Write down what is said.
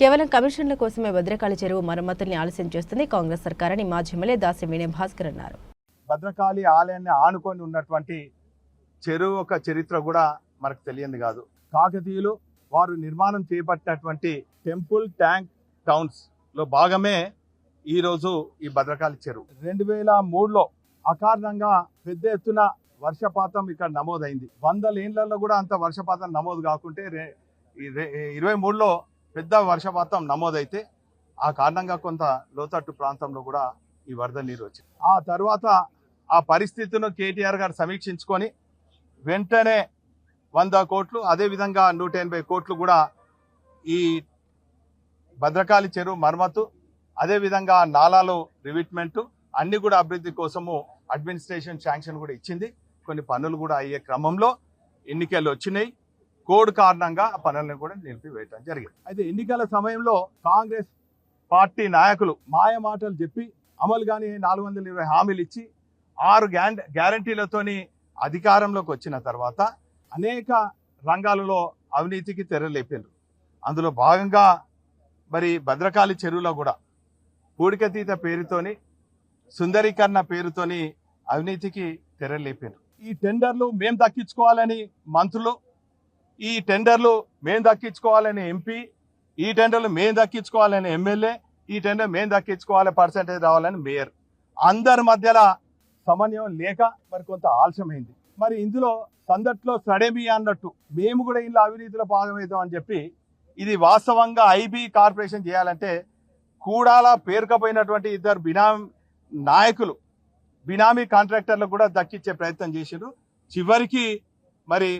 కేవలం కమిషన్ల కోసమే భద్రకాళి చెరువు మరమ్మతుల్ని ఆలస్యం చేస్తుంది. కాంగ్రెస్ సర్కారని మాజీ ఎమ్మెల్యే దాసి వినయ్ భాస్కర్ అన్నారు. భద్రకాళి ఆలయాన్ని ఆనుకొని ఉన్నటువంటి చెరువు ఒక చరిత్ర కూడా మనకు తెలియంది కాదు. కాకతీయులు వారు నిర్మాణం చేపట్టినటువంటి టెంపుల్ ట్యాంక్ టౌన్స్లో భాగమే ఈరోజు ఈ భద్రకాళి చెరువు. రెండు వేల మూడులో అకారణంగా పెద్ద ఎత్తున వర్షపాతం ఇక్కడ నమోదైంది. వందల ఏళ్ళలో కూడా అంత వర్షపాతం నమోదు కాకుంటే ఇరవై మూడులో పెద్ద వర్షపాతం నమోదైతే ఆ కారణంగా కొంత లోతట్టు ప్రాంతంలో కూడా ఈ వరద నీరు వచ్చింది. ఆ తర్వాత ఆ పరిస్థితిను కేటీఆర్ గారు సమీక్షించుకొని వెంటనే వంద కోట్లు అదేవిధంగా నూట ఎనభై కోట్లు కూడా ఈ భద్రకాళి చెరువు మరమ్మతు అదేవిధంగా నాలాలు రివిట్మెంటు అన్ని కూడా అభివృద్ధి కోసము అడ్మినిస్ట్రేషన్ శాంక్షన్ కూడా ఇచ్చింది. కొన్ని పనులు కూడా అయ్యే క్రమంలో ఎన్నికలు వచ్చినాయి. కోడ్ కారణంగా ఆ పనులను కూడా నిలిపివేయటం జరిగింది. అయితే ఎన్నికల సమయంలో కాంగ్రెస్ పార్టీ నాయకులు మాయ మాటలు చెప్పి అమలు కాని నాలుగు వందల ఇరవై హామీలు ఇచ్చి ఆరు గ్యాన్ గ్యారంటీలతోని అధికారంలోకి వచ్చిన తర్వాత అనేక రంగాలలో అవినీతికి తెరలేపారు అందులో భాగంగా మరి భద్రకాళి చెరువులో కూడా పూడికతీత పేరుతోని సుందరీకరణ పేరుతోని అవినీతికి తెరలేపారు ఈ టెండర్లు మేం దక్కించుకోవాలని మంత్రులు ఈ టెండర్లు మేం దక్కించుకోవాలని ఎంపీ ఈ టెండర్లు మేము దక్కించుకోవాలని ఎమ్మెల్యే ఈ టెండర్ మేం దక్కించుకోవాలి పర్సంటేజ్ రావాలని మేయర్. అందరి మధ్యలో సమన్వయం లేక మరి కొంత ఆలస్యమైంది. మరి ఇందులో సందట్లో సడేమి అన్నట్టు మేము కూడా ఇందులో అవినీతిలో భాగమవుతాం అని చెప్పి ఇది వాస్తవంగా ఐబీ కార్పొరేషన్ చేయాలంటే కూడాలా పేరుకపోయినటువంటి ఇద్దరు బినామీ నాయకులు బినామీ కాంట్రాక్టర్లకు కూడా దక్కించే ప్రయత్నం చేసిండ్రు. చివరికి మరి